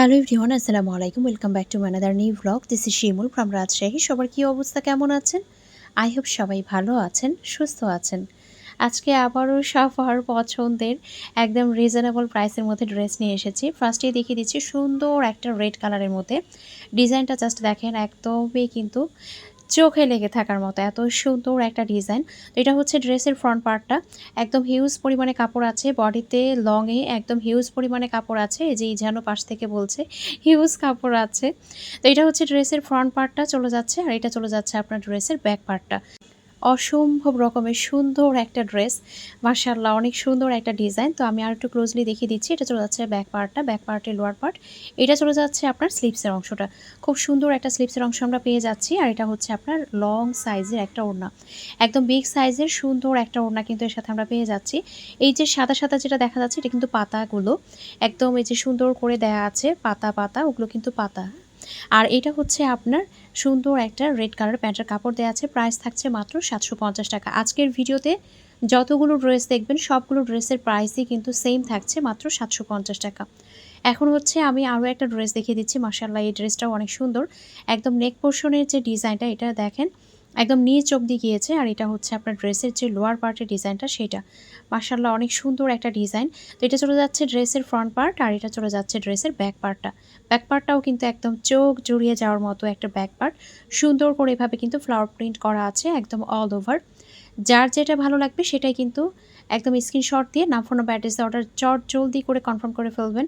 Hello everyone, আসসালামু আলাইকুম। Welcome back to another new blog this is Shimul from Rajshahi সবার কী অবস্থা, কেমন আছেন? আই হোপ সবাই ভালো আছেন, সুস্থ আছেন। আজকে আবারও সবার পছন্দের একদম রিজনেবল প্রাইসের মধ্যে ড্রেস নিয়ে এসেছি। ফার্স্টেই দেখিয়ে দিচ্ছি সুন্দর একটা রেড কালারের মধ্যে। ডিজাইনটা জাস্ট দেখেন, একদমই কিন্তু চোখে লেগে থাকার মতো, এত সুন্দর একটা ডিজাইন তো এটা হচ্ছে ড্রেসের ফ্রন্ট পার্টটা একদম হিউজ পরিমাণে কাপড় আছে বডিতে লংয়ে একদম হিউজ পরিমাণে কাপড় আছে, এই যে ইঝানো পাশ থেকে বলছে হিউজ কাপড় আছে। তো এটা হচ্ছে ড্রেসের ফ্রন্ট পার্টটা চলে যাচ্ছে, আর এটা চলে যাচ্ছে আপনার ড্রেসের ব্যাক পার্টটা অসম্ভব রকমের সুন্দর একটা ড্রেস। মার্শাল্লাহ অনেক সুন্দর একটা ডিজাইন। তো আমি আর একটু ক্লোজলি দেখিয়ে দিচ্ছি, এটা চলে যাচ্ছে ব্যাক পার্টটা ব্যাক পার্টের লোয়ার পার্ট এটা চলে যাচ্ছে আপনার স্লিপসের অংশটা। খুব সুন্দর একটা স্লিপসের অংশ আমরা পেয়ে যাচ্ছি, আর এটা হচ্ছে আপনার লং সাইজের একটা ওড়না। একদম বিগ সাইজের সুন্দর একটা ওড়না কিন্তু এর সাথে আমরা পেয়ে যাচ্ছি। এই যে সাদা সাদা যেটা দেখা যাচ্ছে, এটা কিন্তু পাতাগুলো। একদম এই যে সুন্দর করে দেয়া আছে, পাতা পাতা, ওগুলো কিন্তু পাতা। আর এটা হচ্ছে আপনার সুন্দর একটা রেড কালার প্যান্টের কাপড় দেওয়া আছে। প্রাইস থাকছে মাত্র সাতশো পঞ্চাশ টাকা। আজকের ভিডিওতে যতগুলো ড্রেস দেখবেন, সবগুলো ড্রেসের প্রাইসই কিন্তু সেম থাকছে মাত্র সাতশো পঞ্চাশ টাকা। এখন হচ্ছে আমি আরও একটা ড্রেস দেখিয়ে দিচ্ছি। মার্শাল্লাহ এই ড্রেসটাও অনেক সুন্দর। একদম নেক পোর্শনের যে ডিজাইনটা, এটা দেখেন, একদম নিচ অব্দি গিয়েছে। আর এটা হচ্ছে আপনার ড্রেসের যে লোয়ার পার্টের ডিজাইনটা, সেটা। মার্শাল্লাহ অনেক সুন্দর একটা ডিজাইন। তো এটা চলে যাচ্ছে ড্রেসের ফ্রন্ট পার্ট আর এটা চলে যাচ্ছে ড্রেসের ব্যাক পার্টটা ব্যাক পার্টটাও কিন্তু একদম চোখ জড়িয়ে যাওয়ার মতো একটা ব্যাক পার্ট সুন্দর করে এভাবে কিন্তু ফ্লাওয়ার প্রিন্ট করা আছে একদম অল ওভার যার যেটা ভালো লাগবে সেটাই কিন্তু একদম স্ক্রিনশট দিয়ে নাম ফোন অ্যাড্রেসে অর্ডার চট জলদি করে কনফার্ম করে ফেলবেন।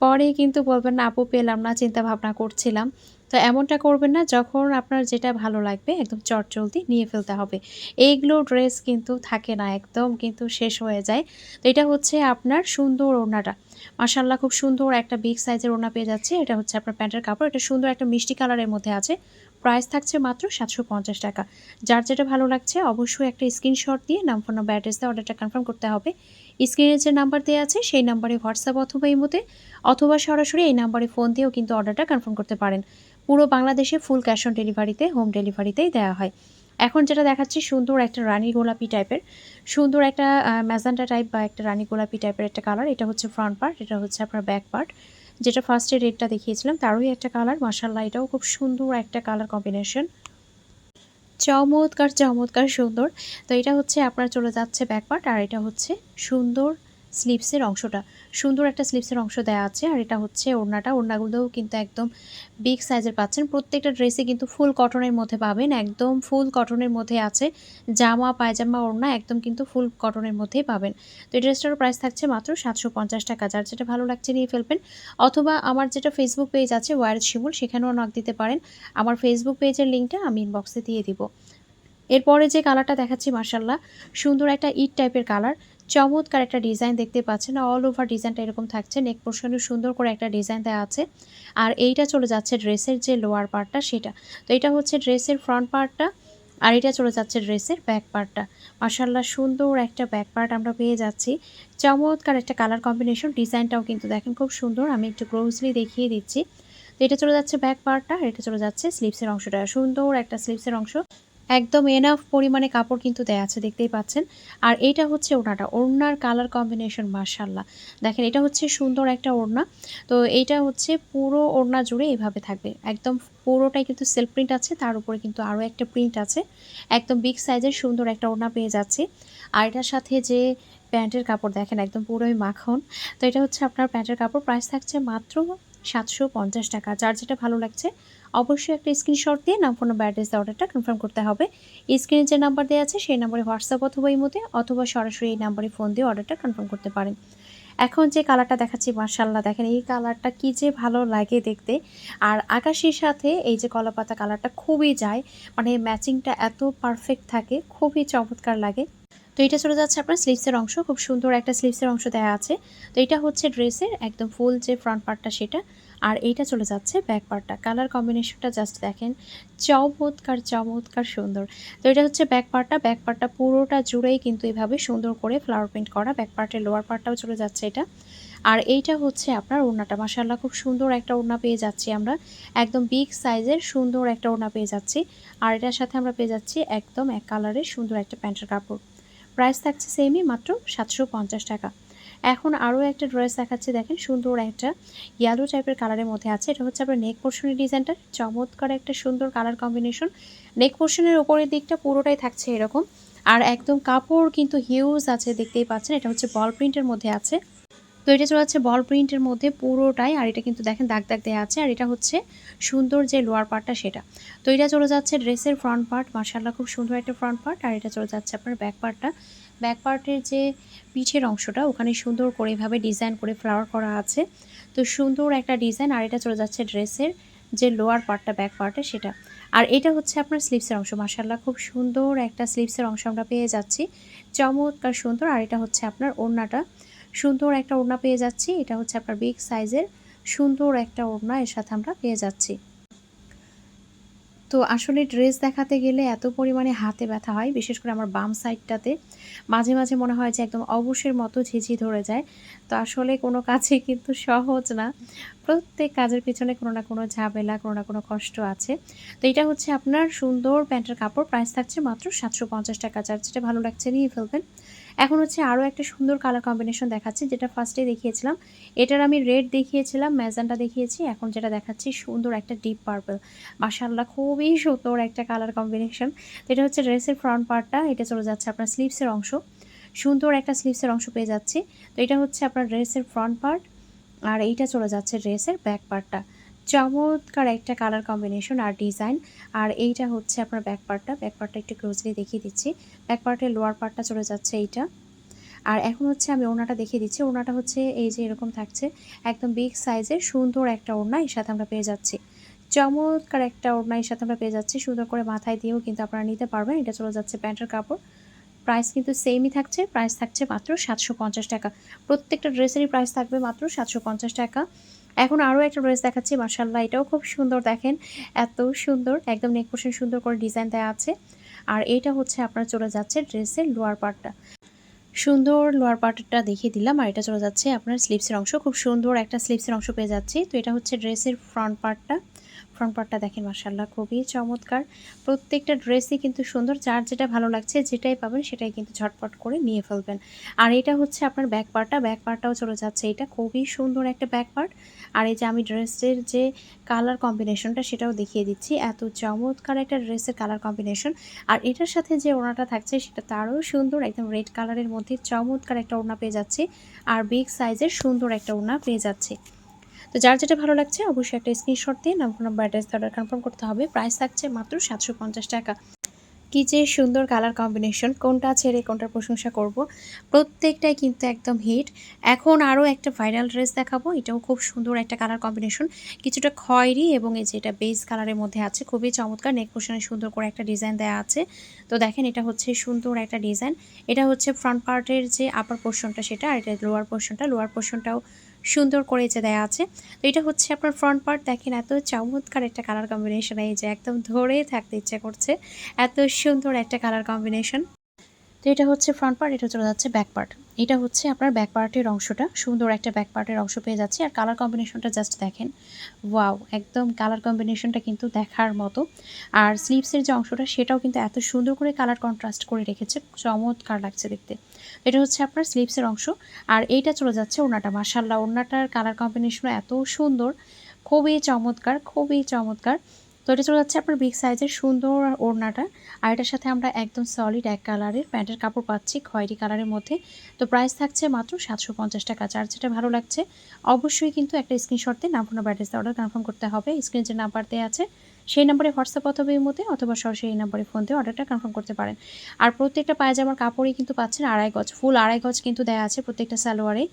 পরে কিন্তু বলবেন, না, আপু, পেলাম না চিন্তা ভাবনা করছিলাম। তো এমনটা করবেন না, যখন আপনার যেটা ভালো লাগবে একদম চট জলদি নিয়ে ফেলতে হবে। এইগুলো ড্রেস কিন্তু থাকে না, একদম কিন্তু শেষ হয়ে যায়। তো এটা হচ্ছে আপনার সুন্দর ওড়নাটা। মাসাল্লাহ খুব সুন্দর একটা বিগ সাইজের ওড়না পেয়ে যাচ্ছে। এটা হচ্ছে আপনার প্যান্টের কাপড়। এটা সুন্দর একটা মিষ্টি কালারের মধ্যে আছে। প্রাইস থাকছে মাত্র সাতশো পঞ্চাশ টাকা। যার যেটা ভালো লাগছে, অবশ্যই একটা স্ক্রিনশট দিয়ে নাম, ফোন নাম্বার, অ্যাড্রেস দিয়ে অর্ডারটা কনফার্ম করতে হবে। স্ক্রিনে যে নাম্বার দেওয়া আছে, সেই নাম্বারে হোয়াটসঅ্যাপ অথবা ইমোতে, অথবা সরাসরি এই নাম্বারে ফোন দিয়েও কিন্তু অর্ডারটা কনফার্ম করতে পারেন। পুরো বাংলাদেশে ফুল ক্যাশ অন ডেলিভারিতে, হোম ডেলিভারিতেই দেওয়া হয়। এখন যেটা দেখাচ্ছি, সুন্দর একটা রানী গোলাপি টাইপের সুন্দর একটা ম্যাজান্টা টাইপ বা একটা রানী গোলাপি টাইপের একটা কালার এটা হচ্ছে ফ্রন্ট পার্ট এটা হচ্ছে আপনার ব্যাক পার্ট যেটা ফার্স্টে রেডটা দেখিয়েছিলাম, তারই একটা কালার মাসাল্লাহ এটাও খুব সুন্দর একটা কালার কম্বিনেশন চমৎকার চমৎকার সুন্দর। তো এটা হচ্ছে, আপনার চলে যাচ্ছে ব্যাক পার্ট আর এটা হচ্ছে সুন্দর স্লিপসের অংশটা। সুন্দর একটা স্লিপসের অংশ দেওয়া আছে আর এটা হচ্ছে ওড়নাটা। ওড়নাগুলোও কিন্তু একদম বিগ সাইজের পাচ্ছেন। প্রত্যেকটা ড্রেসে কিন্তু ফুল কটনের মধ্যে পাবেন। একদম ফুল কটনের মধ্যে আছে জামা, পায়জামা, ওড়না একদম কিন্তু ফুল কটনের মধ্যেই পাবেন। তো এই ড্রেসটার প্রাইস থাকছে মাত্র সাতশো পঞ্চাশ টাকা। যার যেটা ভালো লাগছে নিয়ে ফেলবেন। অথবা আমার যেটা ফেসবুক পেজ আছে ওয়ার শিমুল সেখানেও নক দিতে পারেন। আমার ফেসবুক পেজের লিঙ্কটা আমি ইনবক্সে দিয়ে দিব। এরপরে যে কালারটা দেখাচ্ছি মার্শাল্লাহ সুন্দর একটা ইট টাইপের কালার চমৎকার একটা ডিজাইন দেখতে পাচ্ছেন। অল ওভার ডিজাইনটা এরকম থাকছে। নেক পোর্শনে সুন্দর করে একটা ডিজাইন দেওয়া আছে। আর এইটা চলে যাচ্ছে ড্রেসের যে লোয়ার পার্টটা সেটা। তো এটা হচ্ছে ড্রেসের ফ্রন্ট পার্টটা আর এটা চলে যাচ্ছে ড্রেসের ব্যাক পার্টটা মার্শাল্লাহ সুন্দর একটা ব্যাক পার্ট আমরা পেয়ে যাচ্ছি। চমৎকার একটা কালার কম্বিনেশন ডিজাইনটাও কিন্তু দেখেন খুব সুন্দর। আমি একটু ক্লোজলি দেখিয়ে দিচ্ছি। তো এটা চলে যাচ্ছে ব্যাক পার্টটা আর এটা চলে যাচ্ছে স্লিপসের অংশটা। সুন্দর একটা স্লিপসের অংশ। একদম এনাফ পরিমাণে কাপড় কিন্তু দেয়া আছে, দেখতেই পাচ্ছেন। আর এইটা হচ্ছে ওড়নাটা, ওড়নার কালার কম্বিনেশন মার্শাল্লাহ দেখেন, এটা হচ্ছে সুন্দর একটা ওড়না। তো এইটা হচ্ছে পুরো ওড়না জুড়ে এভাবে থাকবে। একদম পুরোটাই কিন্তু সেলফ প্রিন্ট আছে, তার উপরে কিন্তু আরও একটা প্রিন্ট আছে। একদম বিগ সাইজের সুন্দর একটা ওড়না পেয়ে যাচ্ছে। আর এটার সাথে যে প্যান্টের কাপড়, দেখেন, একদম পুরোই মাখন। তো এটা হচ্ছে আপনার প্যান্টের কাপড় প্রাইস থাকছে মাত্র সাতশো পঞ্চাশ টাকা। যার যেটা ভালো লাগছে অবশ্যই একটা স্ক্রিনশট দিয়ে নাম ফোন নাম্বার অ্যাড্রেস অর্ডারটা কনফার্ম করতে হবে। স্ক্রিনে যে নাম্বার দেওয়া আছে, সেই নাম্বারে হোয়াটসঅ্যাপ অথবা ইমোতে অথবা সরাসরি এই নাম্বারে ফোন দিয়ে অর্ডারটা কনফার্ম করতে পারেন। এখন যে কালারটা দেখাচ্ছি মার্শাল্লাহ দেখেন, এই কালারটা কি যে ভালো লাগে দেখতে। আর আকাশের সাথে এই যে কলাপাতা কালারটা খুবই যায় মানে ম্যাচিংটা এত পারফেক্ট থাকে, খুবই চমৎকার লাগে। তো এটা চলে যাচ্ছে আপনার স্লিভসের অংশ, খুব সুন্দর একটা স্লিভসের অংশ দেওয়া আছে। তো এটা হচ্ছে ড্রেসের একদম ফুল যে ফ্রন্ট পার্টটা সেটা। আর এইটা চলে যাচ্ছে ব্যাক পার্টটা কালার কম্বিনেশনটা জাস্ট দেখেন, চমৎকার চমৎকার সুন্দর। তো এটা হচ্ছে ব্যাক পার্টটা ব্যাক পার্টটা পুরোটা জুড়েই কিন্তু এভাবে সুন্দর করে ফ্লাওয়ার প্রিন্ট করা। ব্যাক পার্টের লোয়ার পার্টটাও চলে যাচ্ছে এটা। আর এইটা হচ্ছে আপনার ওড়নাটা। মাসাল্লাহ খুব সুন্দর একটা ওড়না পেয়ে যাচ্ছি আমরা। একদম বিগ সাইজের সুন্দর একটা ওড়না পেয়ে যাচ্ছি। আর এটার সাথে আমরা পেয়ে যাচ্ছি একদম এক কালারের সুন্দর একটা প্যান্টের কাপড়। প্রাইস থাকছে সেমই মাত্র সাতশো পঞ্চাশ টাকা। এখন আরও একটা ড্রেস দেখাচ্ছি, দেখেন সুন্দর একটা ইয়েলো টাইপের কালারের মধ্যে আছে। এটা হচ্ছে আপনার নেক পোর্শনের ডিজাইনটা, চমৎকার একটা সুন্দর কালার কম্বিনেশন নেক পোর্শনের ওপরের দিকটা পুরোটাই থাকছে এরকম। আর একদম কাপড় কিন্তু হিউজ আছে, দেখতেই পাচ্ছেন, এটা হচ্ছে বল প্রিন্টের মধ্যে আছে। তো এটা চলে যাচ্ছে বল প্রিন্টের মধ্যে পুরোটাই, আর এটা কিন্তু দেখেন দাগ দাগ দেওয়া আছে, আর এটা হচ্ছে সুন্দর যে লোয়ার পার্টটা সেটা। তো এটা চলে যাচ্ছে ড্রেসের ফ্রন্ট পার্ট মার্শাল্লাহ খুব সুন্দর একটা ফ্রন্ট পার্ট আর এটা চলে যাচ্ছে আপনার ব্যাক পার্টটা ব্যাক পার্টের যে পিঠের অংশটা, ওখানে সুন্দর করে এভাবে ডিজাইন করে ফ্লাওয়ার করা আছে। তো সুন্দর একটা ডিজাইন আর এটা চলে যাচ্ছে ড্রেসের যে লোয়ার পার্টটা ব্যাক পার্টে সেটা। আর এটা হচ্ছে আপনার স্লিপসের অংশ মার্শাল্লাহ খুব সুন্দর একটা স্লিপসের অংশ আমরা পেয়ে যাচ্ছি। চমৎকার সুন্দর, আর এটা হচ্ছে আপনার ওড়নাটা। সুন্দর একটা ওড়না পেয়ে যাচ্ছি, এটা হচ্ছে আপনার বিগ সাইজের সুন্দর একটা ওড়না, এর সাথে আমরা পেয়ে যাচ্ছি। তো আসলে ড্রেস দেখাতে গেলে এত পরিমাণে হাতে ব্যথা হয়, বিশেষ করে আমার বাম সাইডটাতে। মাঝে মাঝে মনে হয় যে একদম অবশ্যের মতো ঝিঝি ধরে যায়। তো আসলে কোনো কাজে কিন্তু সহজ না। প্রত্যেক কাজের পিছনে কোনো না কোনো ঝামেলা, কোনো না কোনো কষ্ট আছে। তো এটা হচ্ছে আপনার সুন্দর প্যান্টের কাপড়। প্রাইস থাকছে মাত্র সাতশো পঞ্চাশ টাকা। যার যেটা ভালো লাগছে নিয়ে ফেলবেন। এখন হচ্ছে আরও একটা সুন্দর কালার কম্বিনেশন দেখাচ্ছি, যেটা ফার্স্টে দেখিয়েছিলাম। এটার আমি রেড দেখিয়েছিলাম ম্যাজানটা দেখিয়েছি, এখন যেটা দেখাচ্ছি সুন্দর একটা ডিপ পার্পল মাসাল্লাহ খুবই সুন্দর একটা কালার কম্বিনেশন এটা হচ্ছে ড্রেসের ফ্রন্ট পার্টটা এটা চলে যাচ্ছে আপনার স্লিভসের অংশ। সুন্দর একটা স্লিভসের অংশ পেয়ে যাচ্ছি। তো এটা হচ্ছে আপনার ড্রেসের ফ্রন্ট পার্ট আর এইটা চলে যাচ্ছে ড্রেসের ব্যাক পার্টটা চমৎকার একটা কালার কম্বিনেশন আর ডিজাইন আর এইটা হচ্ছে আপনার ব্যাক পার্টটা ব্যাক পার্টটা একটু ক্লোজলি দেখিয়ে দিচ্ছি। ব্যাক পার্টের লোয়ার পার্টটা চলে যাচ্ছে এইটা। আর এখন হচ্ছে আমি ওনাটা দেখিয়ে দিচ্ছি। ওনাটা হচ্ছে এই যে এরকম থাকছে। একদম বিগ সাইজের সুন্দর একটা ওড়না এর সাথে আমরা পেয়ে যাচ্ছি। চমৎকার একটা ওড়না এর সাথে আমরা পেয়ে যাচ্ছি। সুন্দর করে মাথায় দিয়েও কিন্তু আপনারা নিতে পারবেন। এটা চলে যাচ্ছে প্যান্টের কাপড়। প্রাইস কিন্তু সেমই থাকছে। প্রাইস থাকছে মাত্র সাতশো পঞ্চাশ টাকা। প্রত্যেকটা ড্রেসেরই প্রাইস থাকবে মাত্র সাতশো পঞ্চাশ টাকা। এখন আরও একটা ড্রেস দেখাচ্ছি মার্শাল্লাহ এটাও খুব সুন্দর, দেখেন, এত সুন্দর, একদম নেক পোর্শন সুন্দর করে ডিজাইন দেওয়া আছে। আর এটা হচ্ছে আপনার চলে যাচ্ছে ড্রেসের লোয়ার পার্টটা সুন্দর লোয়ার পার্টটা দেখিয়ে দিলাম, আর এটা চলে যাচ্ছে আপনার স্লিপসের অংশ, খুব সুন্দর একটা স্লিপসের অংশ পেয়ে যাচ্ছি। তো এটা হচ্ছে ড্রেসের ফ্রন্ট পার্টটা ফ্রন্ট পার্টটা দেখেন মার্শাল্লাহ খুবই চমৎকার। প্রত্যেকটা ড্রেসই কিন্তু সুন্দর, যার যেটা ভালো লাগছে, যেটাই পাবেন, সেটাই কিন্তু ঝটপট করে নিয়ে ফেলবেন। আর এটা হচ্ছে আপনার ব্যাক পার্টটা ব্যাক পার্টটাও চলে যাচ্ছে। এটা খুবই সুন্দর একটা ব্যাক পার্ট আর এই যে আমি ড্রেসের যে কালার কম্বিনেশনটা সেটাও দেখিয়ে দিচ্ছি। এত চমৎকার একটা ড্রেসের কালার কম্বিনেশন আর এটার সাথে যে ওড়নাটা থাকছে, সেটা তারও সুন্দর, একদম রেড কালারের মধ্যে চমৎকার একটা ওড়না পেয়ে যাচ্ছে। আর বিগ সাইজের সুন্দর একটা ওড়না পেয়ে যাচ্ছে। তো যার যেটা ভালো লাগছে, অবশ্যই একটা স্ক্রিনশট দিয়ে নাম phone number address order confirm করতে হবে। প্রাইস থাকছে মাত্র সাতশো পঞ্চাশ টাকা। কী যে সুন্দর কালার কম্বিনেশন কোনটা ছেড়ে কোনটার প্রশংসা করব। প্রত্যেকটাই কিন্তু একদম হিট এখন আরও একটা ভাইরাল ড্রেস দেখাবো, এটাও খুব সুন্দর একটা কালার কম্বিনেশন কিছুটা খয়েরি এবং এই যে এটা বেস কালারের মধ্যে আছে, খুবই চমৎকার। নেক পোশনে সুন্দর করে একটা ডিজাইন দেওয়া আছে। তো দেখেন, এটা হচ্ছে সুন্দর একটা ডিজাইন এটা হচ্ছে ফ্রন্ট পার্টের যে আপার পোর্শনটা সেটা, আর এটা লোয়ার পোর্শনটা লোয়ার পোর্শনটাও সুন্দর করে যে দেয়া আছে। তো এটা হচ্ছে আপনার ফ্রন্ট পার্ট দেখেন এত চমৎকার একটা কালার কম্বিনেশন এই যে একদম ধরে থাকতে ইচ্ছে করছে। এত সুন্দর একটা কালার কম্বিনেশন তো এটা হচ্ছে ফ্রন্ট পার্ট এটা চলে যাচ্ছে ব্যাক পার্ট এটা হচ্ছে আপনার ব্যাক পার্টের অংশটা। সুন্দর একটা ব্যাক পার্টের অংশ পেয়ে যাচ্ছে। আর কালার কম্বিনেশনটা জাস্ট দেখেন। ওয়াও একদম কালার কম্বিনেশনটা কিন্তু দেখার মতো। আর স্লিভসের যে অংশটা, সেটাও কিন্তু এত সুন্দর করে কালার কন্ট্রাস্ট করে রেখেছে। চমৎকার লাগছে দেখতে। এটা হচ্ছে আপনার স্লিভসের অংশ। আর এইটা চলে যাচ্ছে ওনাটা মাসাল্লাহ ওনাটার কালার কম্বিনেশন এত সুন্দর। খুবই চমৎকার খুবই চমৎকার। তো এটা চলে যাচ্ছে আপনার বিগ সাইজের সুন্দর ওড়নাটা। আর এটার সাথে আমরা একদম সলিড এক কালারের প্যান্টের কাপড় পাচ্ছি খয়েরি কালারের মধ্যে। তো প্রাইস থাকছে মাত্র সাতশো পঞ্চাশ টাকা। যার যেটা ভালো লাগছে, অবশ্যই কিন্তু একটা স্ক্রিনশট দিয়ে নাম ফোন অ্যাড্রেস অর্ডার কনফার্ম করতে হবে। স্ক্রিন যে নাম্বার দেওয়া আছে, সেই নাম্বারে হোয়াটসঅ্যাপ অথবা মধ্যে অথবা সরাসরি এই নাম্বারে ফোন দিয়ে অর্ডারটা কনফার্ম করতে পারেন। আর প্রত্যেকটা পায়জামার কাপড়ই কিন্তু পাচ্ছেন আড়াই গজ ফুল আড়াই গজ কিন্তু দেওয়া আছে প্রত্যেকটা সালোয়ারে।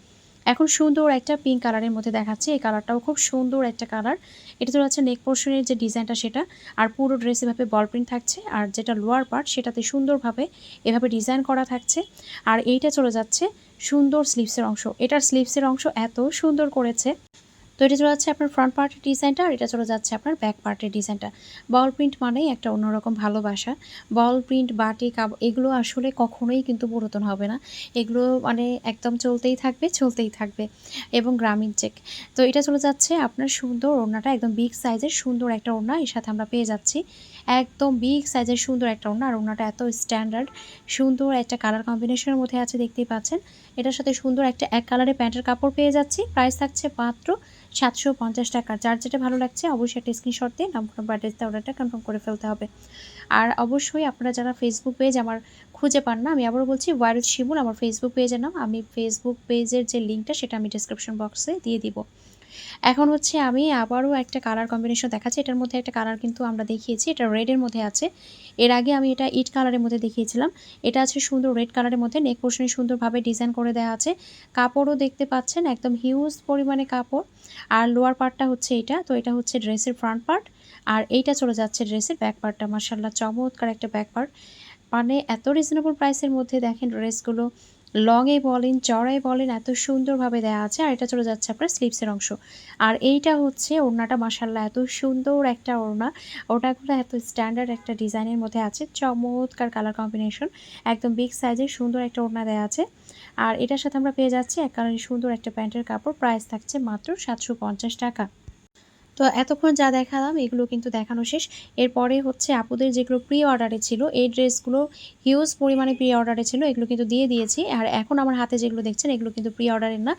এখন সুন্দর একটা পিঙ্ক কালারের মধ্যে দেখাচ্ছে। এই কালারটাও খুব সুন্দর একটা কালার এটা তো হচ্ছে নেক পোর্শনের যে ডিজাইনটা সেটা, আর পুরো ড্রেস এভাবে বল প্রিন্ট থাকছে, আর যেটা লোয়ার পার্ট সেটাতে সুন্দরভাবে এভাবে ডিজাইন করা থাকছে। আর এইটা চলে যাচ্ছে সুন্দর স্লিভসের অংশ। এটার স্লিভসের অংশ এত সুন্দর করেছে। তো এটা চলে যাচ্ছে আপনার ফ্রন্ট পার্টের ডিজাইনটা আর এটা চলে যাচ্ছে আপনার ব্যাক পার্টের ডিজাইনটা বল প্রিন্ট মানেই একটা অন্যরকম ভালোবাসা। বল প্রিন্ট বাটিক এগুলো আসলে কখনোই কিন্তু পুরাতন হবে না। এগুলো মানে একদম চলতেই থাকবে চলতেই থাকবে এবং গ্রামীণ চেক তো এটা চলে যাচ্ছে আপনার সুন্দর ওড়নাটা, একদম বিগ সাইজের সুন্দর একটা ওড়না, এর সাথে আমরা পেয়ে যাচ্ছি। একদম বিগ সাইজের সুন্দর একটা ওড়না, আর এত স্ট্যান্ডার্ড সুন্দর একটা কালার কম্বিনেশনের মধ্যে আছে, দেখতেই পাচ্ছেন। এটার সাথে সুন্দর একটা এক কালারের প্যান্টের কাপড় পেয়ে যাচ্ছি। প্রাইস থাকছে মাত্র সাতশো পঞ্চাশ টাকা। যার যেটা ভালো লাগছে অবশ্যই একটা স্ক্রিনশট দিয়ে নাম্বার অ্যাড্রেসটা অর্ডারটা কনফার্ম করে ফেলতে হবে। আর অবশ্যই আপনারা যারা ফেসবুক পেজ আমার খুঁজে পান না, আমি আবারও বলছি ওয়ারুদ শিমুল আমার ফেসবুক পেজের নাম। আমি ফেসবুক পেজের যে লিঙ্কটা সেটা আমি ডিসক্রিপশন বক্সে দিয়ে দিব। এখন হচ্ছে আমি আবারও একটা কালার কম্বিনেশন দেখাচ্ছি। এটার মধ্যে একটা কালার কিন্তু আমরা দেখিয়েছি, এটা রেডের মধ্যে আছে। এর আগে আমি এটা ইট কালারের মধ্যে দেখিয়েছিলাম। এটা আছে সুন্দর রেড কালারের মধ্যে নেক পোর্শনে সুন্দরভাবে ডিজাইন করে দেওয়া আছে। কাপড়ও দেখতে পাচ্ছেন, একদম হিউজ পরিমাণে কাপড়। আর লোয়ার পার্টটা হচ্ছে এটা, তো এটা হচ্ছে ড্রেসের ফ্রন্ট পার্ট আর এইটা চলে যাচ্ছে ড্রেসের ব্যাক পার্টটা মার্শাল্লাহ চমৎকার একটা ব্যাক পার্ট মানে এত রিজনেবল প্রাইসের মধ্যে দেখেন ড্রেসগুলো লংয়ে বলেন, চড়াই বলেন, এত সুন্দরভাবে দেওয়া আছে, আর এটা চলে যাচ্ছে আপনার স্লিপসের অংশ। আর এইটা হচ্ছে ওড়নাটা মাসাল্লাহ এত সুন্দর একটা ওড়না। ওটাগুলো এত স্ট্যান্ডার্ড একটা ডিজাইনের মধ্যে আছে, চমৎকার কালার কম্বিনেশন একদম বিগ সাইজের সুন্দর একটা ওড়না দেওয়া আছে। আর এটার সাথে আমরা পেয়ে যাচ্ছি এক কালারের সুন্দর একটা প্যান্টের কাপড় প্রাইস থাকছে মাত্র সাতশো পঞ্চাশ টাকা। তো এতক্ষণ যা দেখালাম, এগুলো কিন্তু দেখানো শেষ। এরপরে হচ্ছে আপুদের যেগুলো প্রি অর্ডারে ছিল, এই ড্রেসগুলো হিউজ পরিমাণে প্রি অর্ডারে ছিল, এগুলো কিন্তু দিয়ে দিয়েছি। আর এখন আমার হাতে যেগুলো দেখছেন, এগুলো কিন্তু প্রি অর্ডারের না।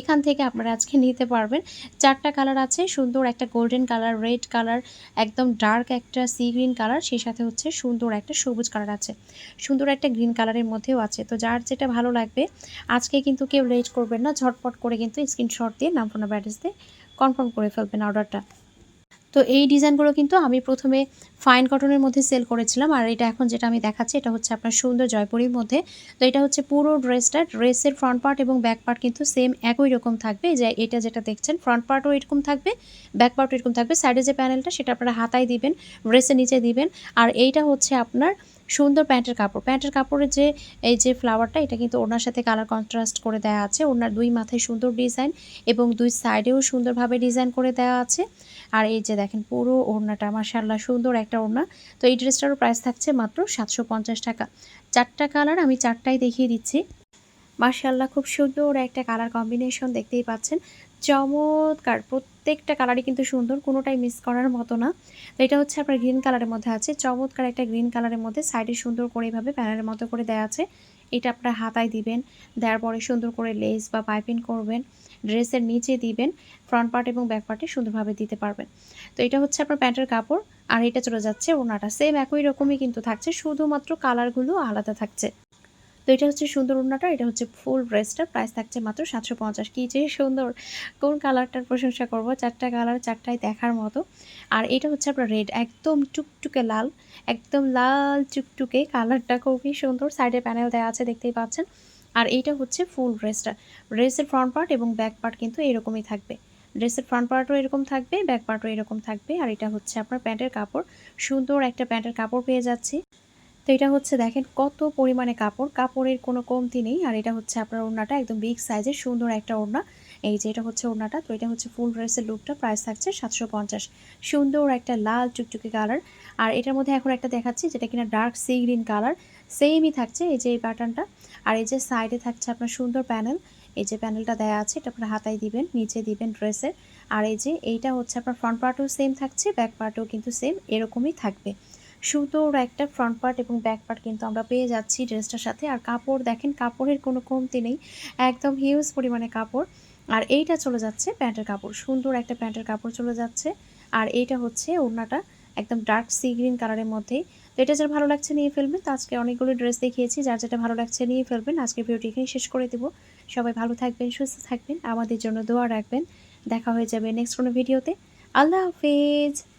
এখান থেকে আপনারা আজকে নিতে পারবেন। চারটা কালার আছে, সুন্দর একটা গোল্ডেন কালার রেড কালার একদম ডার্ক একটা সি গ্রিন কালার সেই সাথে হচ্ছে সুন্দর একটা সবুজ কালার আছে। সুন্দর একটা গ্রিন কালারের মধ্যেও আছে। তো যার যেটা ভালো লাগবে, আজকে কিন্তু কেউ লেট করবেন না, ঝটপট করে কিন্তু স্ক্রিনশট দিয়ে নাম ফোন অ্যাড্রেস কনফার্ম করে ফেলবেন অর্ডারটা তো এই ডিজাইনগুলো কিন্তু আমি প্রথমে ফাইন কটনের মধ্যে সেল করেছিলাম, আর এটা এখন যেটা আমি দেখাচ্ছি, এটা হচ্ছে আপনার সুন্দর জয়পুরির মধ্যে। তো এটা হচ্ছে পুরো ড্রেসটা ড্রেসের ফ্রন্ট পার্ট এবং ব্যাক পার্ট কিন্তু সেম একই রকম থাকবে। যে এটা যেটা দেখছেন ফ্রন্ট পার্টও এরকম থাকবে ব্যাক পার্টও এরকম থাকবে। সাইডে যে প্যানেলটা সেটা আপনারা হাতায় দিবেন ড্রেসের নিচে দিবেন। আর এইটা হচ্ছে আপনার সুন্দর প্যান্টের কাপড়। প্যান্টের কাপড়ের যে, এই যে ফ্লাওয়ারটা এটা কিন্তু ওনার সাথে কালার কন্ট্রাস্ট করে দেওয়া আছে। ওনার দুই মাথায় সুন্দর ডিজাইন এবং দুই সাইডেও সুন্দরভাবে ডিজাইন করে দেওয়া আছে। আর এই যে দেখেন, পুরো ওড়নাটা মাসাল্লাহ সুন্দর একটা ওড়না। তো এই ড্রেসটারও প্রাইস থাকছে মাত্র সাতশো পঞ্চাশ টাকা। চারটা কালার আমি চারটাই দেখিয়ে দিচ্ছি। মার্শাল্লাহ খুব সুন্দর একটা কালার কম্বিনেশন দেখতেই পাচ্ছেন। চমৎকার প্রত্যেকটা কালারই কিন্তু সুন্দর, কোনোটাই মিস করার মতো না। তো এটা হচ্ছে আপনার গ্রিন কালারের মধ্যে আছে। চমৎকার একটা গ্রিন কালারের মধ্যে সাইডে সুন্দর করে এইভাবে প্যানেলের মতো করে দেওয়া আছে। এটা আপনার হাতায় দিবেন, দেওয়ার পরে সুন্দর করে লেস বা পাইপিং করবেন ড্রেসের নিচে দিবেন ফ্রন্ট পার্ট এবং ব্যাক পার্টে সুন্দরভাবে দিতে পারবেন। তো এটা হচ্ছে আপনার প্যান্টের কাপড়, আর এটা চলে যাচ্ছে ওনাটা সেম একই রকমই কিন্তু থাকছে, শুধুমাত্র কালারগুলো আলাদা থাকছে। তো এটা হচ্ছে সুন্দর ওড়নাটা এটা হচ্ছে ফুল ড্রেসটা, প্রাইস থাকছে মাত্র সাতশো পঞ্চাশ। কী যে সুন্দর। কোন কালারটার প্রশংসা করব? চারটা কালার চারটায় দেখার মতো। আর এটা হচ্ছে আপনার রেড, একদম টুকটুকে লাল, একদম লাল টুকটুকে। কালারটা খুবই সুন্দর। সাইডে প্যানেল দেওয়া আছে, দেখতেই পাচ্ছেন। আর এইটা হচ্ছে ফুল ড্রেসটা। ড্রেসের ফ্রন্ট পার্ট এবং ব্যাক পার্ট কিন্তু এরকমই থাকবে। ড্রেসের ফ্রন্ট পার্টও এরকম থাকবে, ব্যাক পার্টও এরকম থাকবে। আর এটা হচ্ছে আপনার প্যান্টের কাপড়। সুন্দর একটা প্যান্টের কাপড় পেয়ে যাচ্ছি। তো এটা হচ্ছে দেখেন কত পরিমাণে কাপড়। কাপড়ের কোনো কমতি নেই আর এটা হচ্ছে আপনার ওড়নাটা একদম বিগ সাইজের সুন্দর একটা ওড়না। এই যে এটা হচ্ছে ওড়নাটা, তো এটা হচ্ছে ফুল ড্রেসের লুকটা প্রাইস থাকছে সাতশো পঞ্চাশ। সুন্দর একটা লাল চুকচুকি কালার আর এটার মধ্যে এখন একটা দেখাচ্ছি যেটা কিনা ডার্ক সি গ্রিন কালার সেমই থাকছে এই যে এই প্যাটার্নটা আর এই যে সাইডে থাকছে আপনার সুন্দর প্যানেল এই যে প্যানেলটা দেওয়া আছে এটা আপনার হাতায় দিবেন, নিচে দিবেন ড্রেসের আর এই যে এইটা হচ্ছে আপনার ফ্রন্ট পার্টও সেম থাকছে ব্যাক পার্টও কিন্তু সেম এরকমই থাকবে। সুন্দর একটা ফ্রন্ট পার্ট এবং ব্যাক পার্ট কিন্তু আমরা পেয়ে যাচ্ছি ড্রেসটার সাথে। আর কাপড় দেখেন, কাপড়ের কোনো কমতি নেই, একদম হিউজ পরিমাণে কাপড়। আর এইটা চলে যাচ্ছে প্যান্টের কাপড়, সুন্দর একটা প্যান্টের কাপড় চলে যাচ্ছে। আর এইটা হচ্ছে ওড়নাটা, একদম ডার্ক সি গ্রিন কালারের মধ্যেই। তো এটা যার ভালো লাগছে নিয়ে ফেলবেন, তো আজকে অনেকগুলো ড্রেস দেখিয়েছি, যার যেটা ভালো লাগছে নিয়ে ফেলবেন। আজকে ভিডিওটি এখানে শেষ করে দেবো। সবাই ভালো থাকবেন, সুস্থ থাকবেন, আমাদের জন্য দোয়া রাখবেন। দেখা হয়ে যাবে নেক্সট কোনো ভিডিওতে। আল্লাহ হাফেজ।